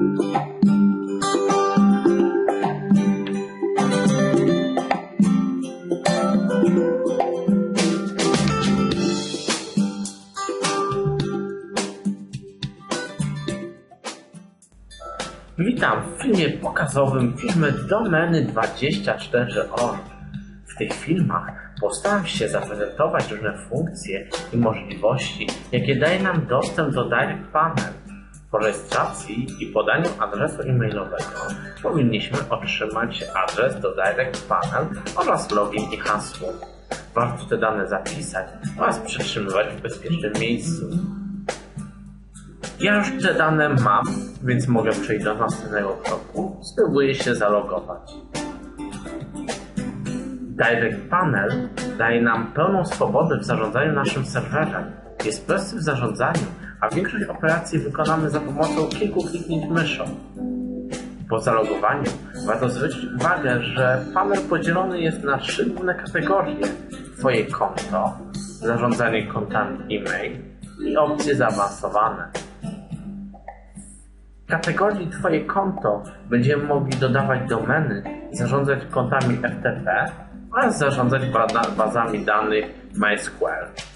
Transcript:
Witam w filmie pokazowym filmy Domeny 24.org. W tych filmach postaram się zaprezentować różne funkcje i możliwości, jakie daje nam dostęp do Direct Panel. Po rejestracji i podaniu adresu e-mailowego powinniśmy otrzymać adres do Direct Panel oraz login i hasło. Warto te dane zapisać oraz przytrzymywać w bezpiecznym miejscu. Ja już te dane mam, więc mogę przejść do następnego kroku. Spróbuję się zalogować. Direct Panel daje nam pełną swobodę w zarządzaniu naszym serwerem. Jest prosty w zarządzaniu, a większość operacji wykonamy za pomocą kilku kliknięć myszą. Po zalogowaniu warto zwrócić uwagę, że panel podzielony jest na trzy główne kategorie. Twoje konto, zarządzanie kontami e-mail i opcje zaawansowane. W kategorii Twoje konto będziemy mogli dodawać domeny zarządzać kontami FTP oraz zarządzać bazami danych MySQL.